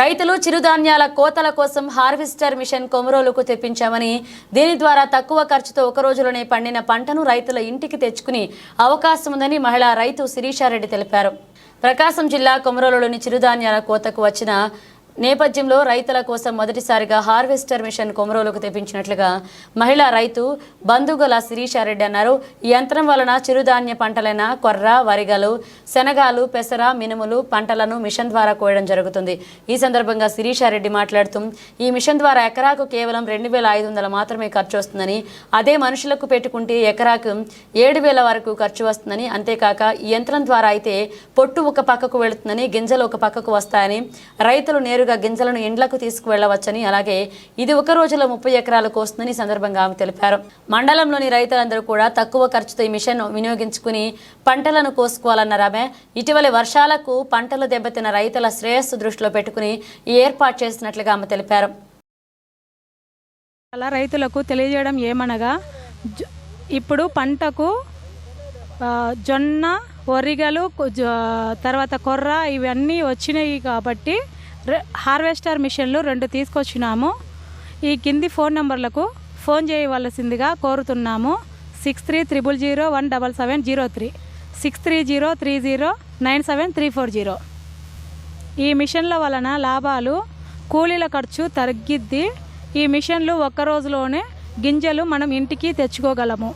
రైతులు చిరుధాన్యాల కోతల కోసం హార్వెస్టర్ మిషన్ కొమరోలుకు తెప్పించామని దీని ద్వారా తక్కువ ఖర్చుతో ఒక రోజులోనే పండిన పంటను రైతుల ఇంటికి తెచ్చుకుని అవకాశం ఉందని మహిళా రైతు శిరీషారెడ్డి తెలిపారు. ప్రకాశం జిల్లా కొమరోలులోని చిరుధాన్యాల కోతకు వచ్చిన నేపథ్యంలో రైతుల కోసం మొదటిసారిగా హార్వెస్టర్ మిషన్ కొమరోలకు తెప్పించినట్లుగా మహిళా రైతు బంధుగల శిరీషారెడ్డి అన్నారు. ఈ యంత్రం వలన చిరుధాన్య పంటలైన కొర్ర వరిగలు శనగాలు పెసర మినుములు పంటలను మిషన్ ద్వారా కోయడం జరుగుతుంది. ఈ సందర్భంగా శిరీషారెడ్డి మాట్లాడుతూ ఈ మిషన్ ద్వారా ఎకరాకు కేవలం రెండు వేల ఐదు వందలు మాత్రమే ఖర్చు వస్తుందని అదే మనుషులకు పెట్టుకుంటే ఎకరాకు ఏడు వేల వరకు ఖర్చు వస్తుందని అంతేకాక ఈ యంత్రం ద్వారా అయితే పొట్టు ఒక పక్కకు వెళుతుందని గింజలు ఒక పక్కకు వస్తాయని రైతులు నేరుగా గింజలను ఇండ్లకు తీసుకువెళ్ళవచ్చని అలాగే ఇది ఒక రోజులో ముప్పై ఎకరాలు కోస్తుందని సందర్భంగా ఆమె తెలిపారు. మండలంలోని రైతులందరూ కూడా తక్కువ ఖర్చుతో ఈ మిషన్ వినియోగించుకుని పంటలను కోసుకోవాలన్నారు ఆమె. ఇటీవలి వర్షాలకు పంటలు దెబ్బతిన్న రైతుల శ్రేయస్సు దృష్టిలో పెట్టుకుని ఏర్పాటు చేసినట్లుగా ఆమె తెలిపారు. అలా రైతులకు తెలియజేయడం ఏమనగా ఇప్పుడు పంటకు జొన్న ఒరిగలు తర్వాత కొర్ర ఇవన్నీ వచ్చినాయి కాబట్టి హార్వెస్టర్ మిషన్లు రెండు తీసుకొచ్చినాము. ఈ కింది ఫోన్ నంబర్లకు ఫోన్ చేయవలసిందిగా కోరుతున్నాము. Six three triple zero one double seven zero three. Six three zero three zero nine seven three four zero. ఈ మిషన్ల వలన లాభాలు కూలీల ఖర్చు తగ్గిద్ది. ఈ మిషన్లు ఒక్క రోజులోనే గింజలు మనం ఇంటికి తెచ్చుకోగలము.